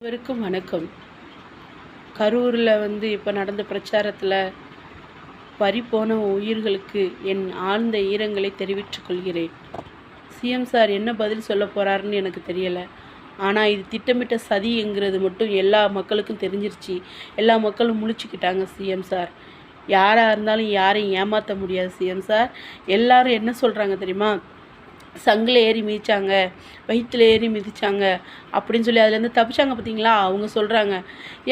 அனைவருக்கும் வணக்கம். கரூரில் வந்து இப்போ நடந்த பிரச்சாரத்தில் பறிப்போன உயிர்களுக்கு என் ஆழ்ந்த ஈரங்களை தெரிவித்துக் கொள்கிறேன். சிஎம் சார் என்ன பதில் சொல்ல போகிறாருன்னு எனக்கு தெரியலை. ஆனால் இது திட்டமிட்ட சதிங்கிறது மட்டும் எல்லா மக்களுக்கும் தெரிஞ்சிருச்சு. எல்லா மக்களும் முழிச்சுக்கிட்டாங்க சிஎம் சார். யாராக இருந்தாலும் யாரையும் ஏமாற்ற முடியாது சிஎம் சார். எல்லாரும் என்ன சொல்கிறாங்க தெரியுமா? சங்கில் ஏறி மிதித்தாங்க வயிற்றில் ஏறி மிதித்தாங்க அப்படின்னு சொல்லி அதுலேருந்து தப்பிச்சாங்க பார்த்தீங்களா அவங்க சொல்கிறாங்க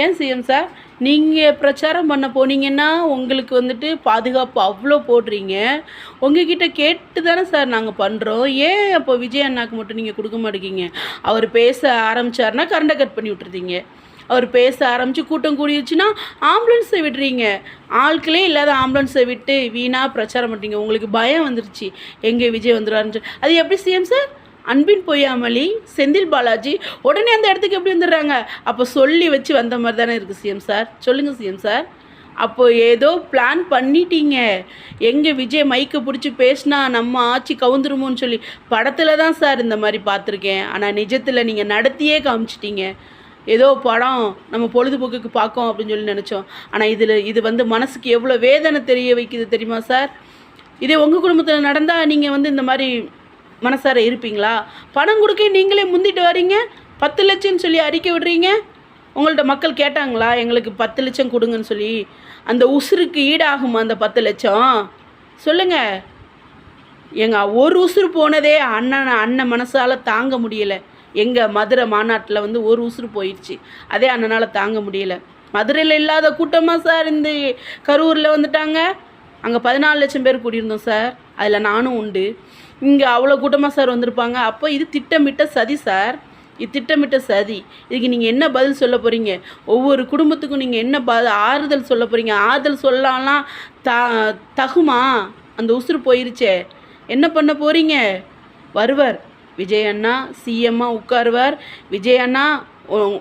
ஏன் சிஎம் சார்? நீங்கள் பிரச்சாரம் பண்ண போனீங்கன்னா உங்களுக்கு வந்துட்டு பாதுகாப்பு அவ்வளோ போடுறீங்க. உங்ககிட்ட கேட்டு தானே சார் நாங்கள் பண்ணுறோம் ஏன் அப்போ விஜய் அண்ணாக்கு மட்டும் நீங்கள் கொடுக்க மாட்டேங்கிங்க அவர் பேச ஆரம்பிச்சாருன்னா கரண்டை கட் பண்ணி விட்டுருந்தீங்க அவர் பேச ஆரம்பித்து கூட்டம் கூடிடுச்சுன்னா ஆம்புலன்ஸை விடுறீங்க. ஆட்களே இல்லாத ஆம்புலன்ஸை விட்டு வீணாக பிரச்சாரம் பண்ணுறீங்க உங்களுக்கு பயம் வந்துருச்சு. எங்கே விஜய் வந்துடுவாருன்னு சொல்லி. அது எப்படி சிஎம் சார்? அன்பின் பொய்யாமலி செந்தில் பாலாஜி உடனே அந்த இடத்துக்கு எப்படி வந்துடுறாங்க? அப்போ சொல்லி வச்சு வந்த மாதிரி தானே இருக்குது சிஎம் சார். சொல்லுங்கள் சிஎம் சார். அப்போ ஏதோ பிளான் பண்ணிட்டீங்க. எங்கே விஜய் மைக்கை பிடிச்சி பேசினா நம்ம ஆட்சி கவுந்துருமோன்னு சொல்லி படத்தில் தான் சார் இந்த மாதிரி பார்த்துருக்கேன். ஆனால் நிஜத்தில் நீங்கள் நடத்தியே காமிச்சிட்டீங்க. ஏதோ படம் நம்ம பொழுதுபோக்குக்கு பார்க்கோம் அப்படின்னு சொல்லி நினச்சோம். ஆனால் இதில் இது வந்து மனசுக்கு எவ்வளோ வேதனை தெரிய வைக்குது தெரியுமா சார்? இதே உங்கள் குடும்பத்தில் நடந்தால் நீங்கள் வந்து இந்த மாதிரி மனசார இருப்பீங்களா? பணம் கொடுக்க நீங்களே முந்திட்டு வரீங்க? பத்து லட்சம்னு சொல்லி அறிக்கை விடுறீங்க? உங்கள்ட்ட மக்கள் கேட்டாங்களா எங்களுக்கு பத்து லட்சம் கொடுங்கன்னு சொல்லி? அந்த உசுருக்கு ஈடாகுமா அந்த பத்து லட்சம்? சொல்லுங்கள் எங்கள் ஒரு உசுறு போனதே அண்ணன் அண்ணன் மனசால் தாங்க முடியலை. எங்கள் மதுரை மாநாட்டில் வந்து ஒரு உசுறு போயிடுச்சு அதே அண்ணனால் தாங்க முடியல. மதுரையில் இல்லாத கூட்டமாக சார் இந்த கரூரில் வந்துட்டாங்க? அங்கே பதினாலு லட்சம் பேர் கூடியிருந்தோம் சார். அதில் நானும் உண்டு. இங்கே அவ்வளோ கூட்டமாக சார் வந்திருப்பாங்க. அப்போ இது திட்டமிட்ட சதி சார். இது திட்டமிட்ட சதி. இதுக்கு நீங்கள் என்ன பதில் சொல்ல போகிறீங்க ஒவ்வொரு குடும்பத்துக்கும் நீங்கள் என்ன ப ஆறுதல் சொல்ல போகிறீங்க ஆறுதல் சொல்லலாம் த தகுமா? அந்த உசுறு போயிருச்சே. என்ன பண்ண போகிறீங்க வருவர். விஜய் அண்ணா சிஎம்மா உட்காருவார். விஜய் அண்ணா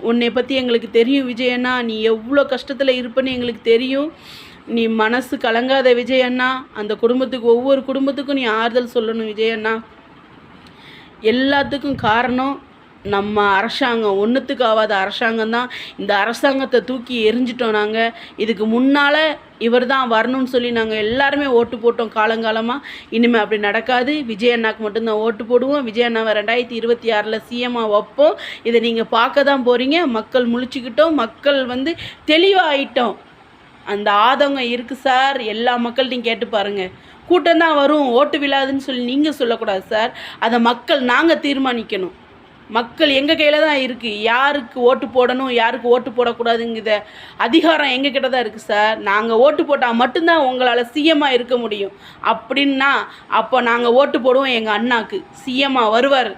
உன்னை பற்றி எங்களுக்கு தெரியும் விஜய் அண்ணா நீ எவ்வளோ கஷ்டத்தில் இருப்பேன்னு எங்களுக்கு தெரியும். நீ மனசு கலங்காத விஜய் அண்ணா அந்த குடும்பத்துக்கு ஒவ்வொரு குடும்பத்துக்கும் நீ ஆறுதல் சொல்லணும் விஜய் அண்ணா எல்லாத்துக்கும் காரணம் நம்ம அரசாங்கம் ஒன்றுத்துக்கு ஆகாத அரசாங்கம் தான் இந்த அரசாங்கத்தை தூக்கி எரிஞ்சிட்டோம் நாங்கள் இதுக்கு முன்னால் இவர் தான் வரணும்னு சொல்லி நாங்கள் எல்லாருமே ஓட்டு போட்டோம் காலங்காலமாக இனிமேல் அப்படி நடக்காது. விஜய் அண்ணாக்கு மட்டும்தான் ஓட்டு போடுவோம். விஜய் அண்ணாவை ரெண்டாயிரத்தி இருபத்தி ஆறில் சிஎம்மாக வைப்போம். இதை நீங்கள் பார்க்க தான் போகிறீங்க மக்கள் முழிச்சுக்கிட்டோம். மக்கள் வந்து தெளிவாயிட்டோம். அந்த ஆதங்கம் இருக்குது சார். எல்லா மக்கள்கிட்டையும் கேட்டு பாருங்கள் கூட்டம் தான் வரும். ஓட்டு விழாதுன்னு சொல்லி நீங்கள் சொல்லக்கூடாது சார். அதை மக்கள் நாங்கள் தீர்மானிக்கணும். மக்கள் எங்கள் கையில் தான் இருக்குது யாருக்கு ஓட்டு போடணும் யாருக்கு ஓட்டு போடக்கூடாதுங்கிற அதிகாரம் எங்கள் கிட்ட தான் இருக்குது சார். நாங்கள் ஓட்டு போட்டால் மட்டும்தான் உங்களால் சிஎம்மாக இருக்க முடியும். அப்படின்னா அப்போ நாங்கள் ஓட்டு போடுவோம் எங்கள் அண்ணாக்கு. சிஎம்மாக வருவார்.